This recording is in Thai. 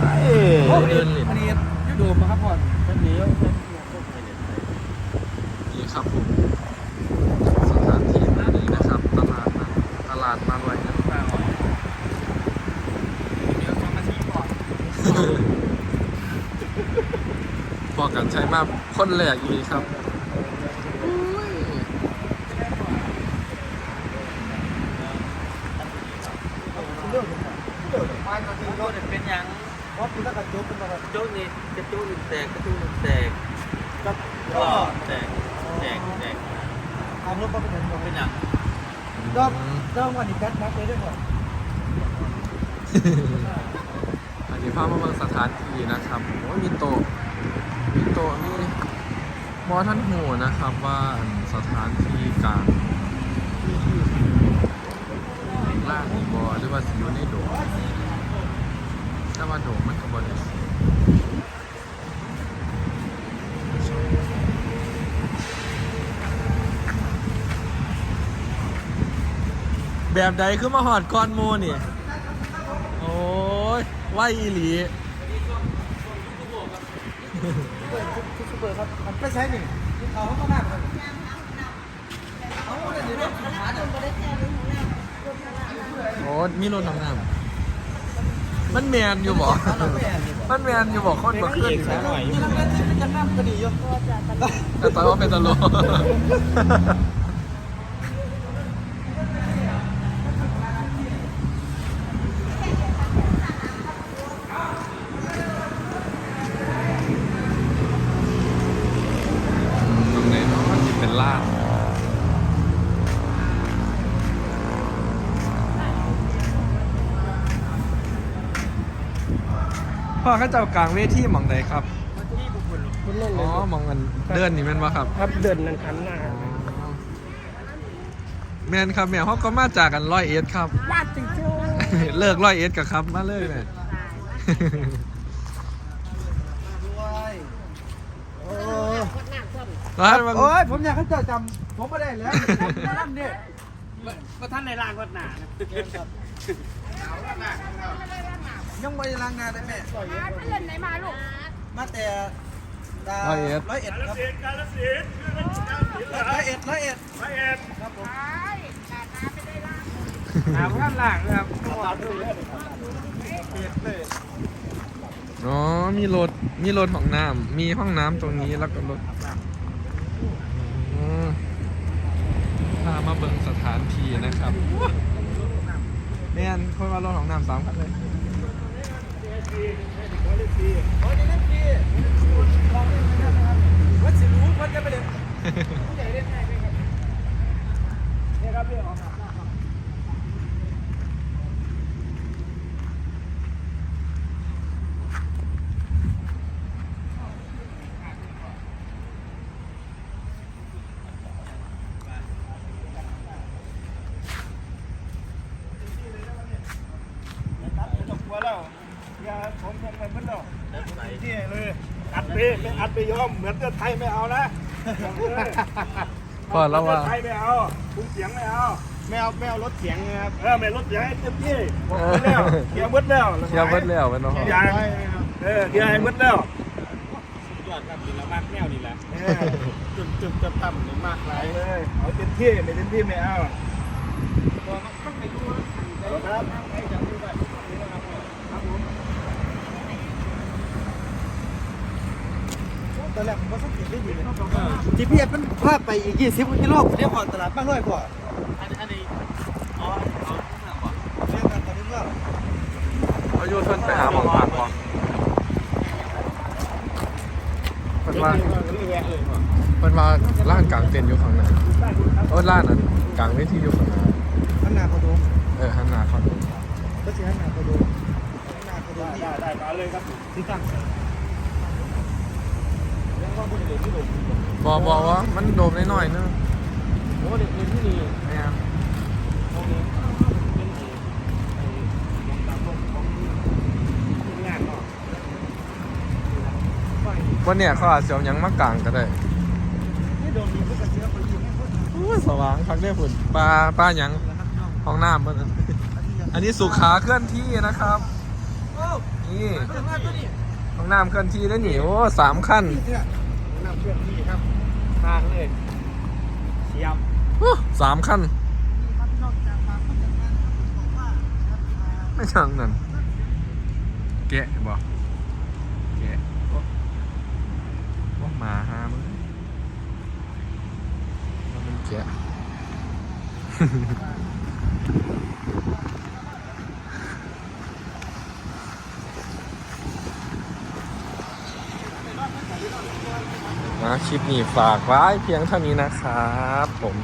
เอ้ยโอ้ยเดินหลินอันนี้ยูดูมาครับพ่อนท่านนี้ท่านนี่ครับผมสถานที่นี้นะครับตลาดนะตลาดมาไว้นะเดี๋ยวสองนาทีก่อนบอกกันใช้มากคนแรกอีกครับอุ้ย เรื่องเรื่องไม้นาที โจ้เนี่ยเป็นหยัง เพราะ คุณถ้ากันยกเป็นแบบโจ้นี่กระจูนแตกกระจูนแตกกับก็ก็แตกแตกแตกทำรถก็เป็นเหมือนเป็นหยังเริ่มเริ่มวันนี้แคทนับเลยด้วยก่อนอันนี้พามาเมืองสถานที่นะครับโอ้ยมีโต๊ะมีโต๊ะนี่บอท่านหูนะครับว่าสถานที่กลางล่างบอหรือว่าสิอยู่ในโดม ถ้าว่าโดมมันก็บริสุทธิ์แบบใดคือมาหอดก้อนหมูนี่ โอ้ยไหวอีหลีซุปเปอร์ครับมันไม่ใช่นี่เขาเขาก็มากเลยเขาก็เลยเรื่องปัญหาเดิมโอ้มีรถน้ำน้ำ มันแมนอยู่บ่มันแมนอยู่บ่คนบ่ขึ้นนี่เราเป็นที่เป็นกันน้ำก็ดีอยู่แต่ตอนว่าเป็นตลกตรงไหนเนาะมันสิเป็นล่า พ่อเข้าเจ้ากลางเวทีหมองใดครับที่บุคคลคุณเล่นเลอ๋อยมองกันเดินนี่แม่นว่าครับ ครับเดินนั่นคันหน้าแมนครับแม่เขาก็มาจากกันร้อยเอ็ดครับวาดจริงเลิกร้อยเอ็ดกับครับ มาเลยแม่ๆด้วยโอ้ร้านมันโอ้ยผมอยากให้เจ้าจำผมไม่ได้แล้วนั่นเนี่ย ก็ท่านในร่างก็หนา ยังไม่ได้ล้างงานเลยแม่ มาเพื่อนไหนมาลูกมาแต่ร้อยเอ็ดครับร้อยเอ็ดร้อยเอ็ดร้อยเอ็ดไปกาดน้ำไปได้ล่างถามข้างล่างนะครับอ๋อ มีรถ มีรถของน้ำ มีห้องน้ำตรงนี้แล้วก็รถอ๋อพามาเบิ่งสถานที่นะครับแม่นคนมารถของน้ำสามคันเลย วัดสิรู้คนจะไปเล่นผู้ใหญ่เล่นไงเป็นครับนี่ครับพี่ของครับ จบกลัวแล้วอย่า ผมยังไปพึ่งแล้วไหนที่เลยอัดไปไม่อัดไปยอมเหมือนเตือนไทยไม่เอานะพอแล้วว่าเตือนไทยไม่เอาคุ้มเสียงไม่เอาไม่เอาไม่เอารถเสียงนะครับเออไม่ลดเสียงให้เต็มที่บอกไปแล้วเกียร์มืดแล้วเที่ยวเบิดแล้วเป็นเนาะยางเออเกียร์ให้มืดแล้วยอดครับนี่ละมากแนวนี่แหละเออจุดจุดจะต่ำหรือมากหลายเลยเอาเต็มที่ไม่เต็มที่ไม่เอาครับ ตอนแรกผมก็สังเกตได้ดีเลยจีพีเอสมันพาไปอีก20กิโลเรียกพอตลาดบ้านร้อยกว่าอันนี้อันนี้อ๋อเอาทุกอย่างก่อนเรียกกันตอนนี้ว่าเขาอยู่ชนไปหาหมองปากก่อนเป็นว่านี่แวะเลยก่อนเป็นว่าร้านกลางเต็นท์อยู่ข้างในโอ้ยร้านนั้นกลางเวทีอยู่ข้างในข้างหน้าเขาดูเออข้างหน้าเขาดูก็สิข้างหน้าเขาดูข้างหน้าเขาดูได้ได้มาเลยครับที่ตั้ง บอกบอกว่ามันโดมน้อยๆเนึงโอ้เด็กเรียนที่นี่เนี่ยโอเคเป็นเอกไอ้วงตามลงของงานเนาะวันเนี้ยเขาอาจจะเอาหยังมากลางก็ได้นี่โดนมีเพื่อนเชื้อคนยิงให้คนอุ้ยสว่างคักได้ฝุ่นปลาปลาหยังห้องน้ำมันอันนี้ยังอันนี้สุขาเคลื่อนที่นะครับโอ้นี่ไปทำงานตัวนี้ห้องน้ำเคลื่อนที่ได้หนิโอ้สามขั้น นี่เนี่ย น้ำเคลื่อนที่ครับ ทางเลยเสียบโอ้สามขั้นครับนอกจากมาเขาจัดงานครับผมบอกว่าครับอ่าไม่ช่างนั่นแกะบอกแกะโอ้โอ้หมาหามึงมันเป็นแกะ คลิปนี้ฝากไว้เพียงเท่านี้นะครับผม